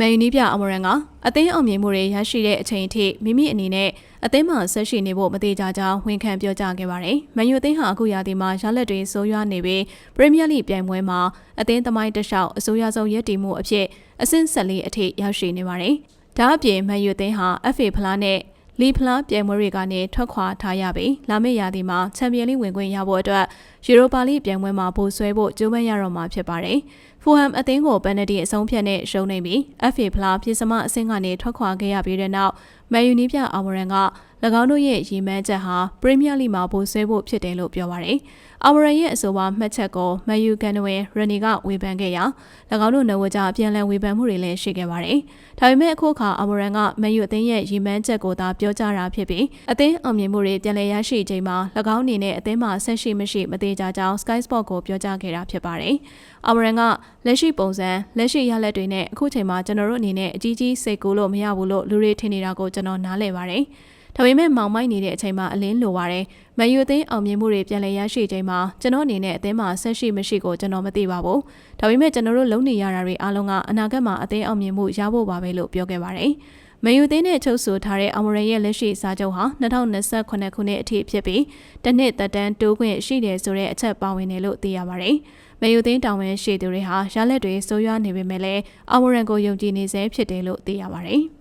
မန်ယူနီးပြအမရန်ကအသင်းအောင်မြင်မှုတွေရရှိတဲ့အချိန်အထိမိမိအနေနဲ့အသင်းမှာဆက်ရှိနေဖို့မသေးကြကြောင်းဝန်ခံပြောကြားခဲ့ပါတယ်။မန်ယူအသင်းဟာအခုရာသီမှာရလက်တွေဆိုးရွားနေပြီးပရီးမီးယားလိပြိုင်ပွဲမှာအသင်းသမိုင်းတစ်လျှောက်အဆိုးရွားဆုံးရည်တည်မှုအဖြစ်အဆင့်ဆက်လေးအထိရောက်ရှိနေပါတယ်။ဒါအပြင်မန်ယူအသင်းဟာ FA ဖလားနဲ့လီဖလားပြိုင်ပွဲတွေကနေထွက်ခွာထားရပြီးလာမယ့်ရာသီမှာချန်ပီယံလိဝင်ခွင့်ရဖို့အတွက်ယူရိုပါလိပြိုင်ပွဲမှာပိုဆွဲဖို့ကြိုးပမ်းရတော့မှာဖြစ်ပါတယ်။ ဖူဟမ်အသင်းကိုပန်နတီအဆုံးဖြတ်နဲ့ရှုံးနေပြီး FA ဖလားပြည်စမအဆင့်ကနေထွက်ခွာခဲ့ရပြီးတဲ့နောက်မန်ယူနီးပြအောင်မရန်က၎ င်းတို့ရဲ့ရည်မှန်းချက်ဟာပရီးမီးယားလိမှာပိုဆွဲဖို့ဖြစ်တယ်လို့ပြောပါတယ်။အောင်မရန်ရဲ့အဆိုပါမှတ်ချက်ကိုမန်ယူကန်နဝင်ရနီကဝေဖန်ခဲ့ရာ၎င်းတို့နယ်ဝကြအပြန်အလှန်ဝေဖန်မှုတွေလည်းရှိခဲ့ပါတယ်။ဒါပေမဲ့အခုအခါအောင်မရန်ကမန်ယူအသင်းရဲ့ရည်မှန်းချက်ကိုသာပြောကြားတာဖြစ်ပြီးအသင်းအောင်မြင်မှုတွေပြန်လည်ရရှိချိန်မှာ၎င်းအနေနဲ့အသင်းမှာဆက်ရှိမရှိမသေးကြကြောင်း Sky Sport ကိုပြောကြားခဲ့တာဖြစ်ပါတယ်။အောင်မရန်ကလက်ရှိပုံစံလက်ရှိရလက်တွေနဲ့အခုချိန်မှာကျွန်တော်တို့အနေနဲ့အကြီးကြီးစိတ်ကူးလို့မရဘူးလို့လူတွေထင်နေတာကိုကျွန်တော်နားလည်ပါတယ်။ ဒါပေမဲ့မောင်မိုက်နေတဲ့အချိန်မှာအလင်းလိုပါတယ်။မယူအသင်းအောင်မြင်မှုတွေပြန်လည်ရရှိချိန်မှာကျွန်တော်အနေနဲ့အသင်းမှာဆက်ရှိမရှိကိုကျွန်တော်မသိပါဘူး။ဒါပေမဲ့ကျွန်တော်တို့လုံနေရတာတွေအားလုံးကအနာဂတ်မှာအသင်းအောင်မြင်မှုရဖို့ပါပဲလို့ပြောခဲ့ပါတယ်။မယူသိန်းနဲ့ချုပ်ဆိုထားတဲ့အောင်မရရဲ့လက်ရှိစာချုပ်ဟာ2028ခုနှစ်အထိဖြစ်ပြီးတစ်နှစ်သက်တမ်းတိုးခွင့်ရှိတယ်ဆိုတဲ့အချက်ပါဝင်တယ်လို့သိရပါတယ်။မယူသိန်းတောင်ဝင်ရှိသူတွေဟာရလက်တွေစိုးရွားနေပေမဲ့လည်းအောင်မရန်ကိုယုံကြည်နေစေဖြစ်တယ်လို့သိရပါတယ်။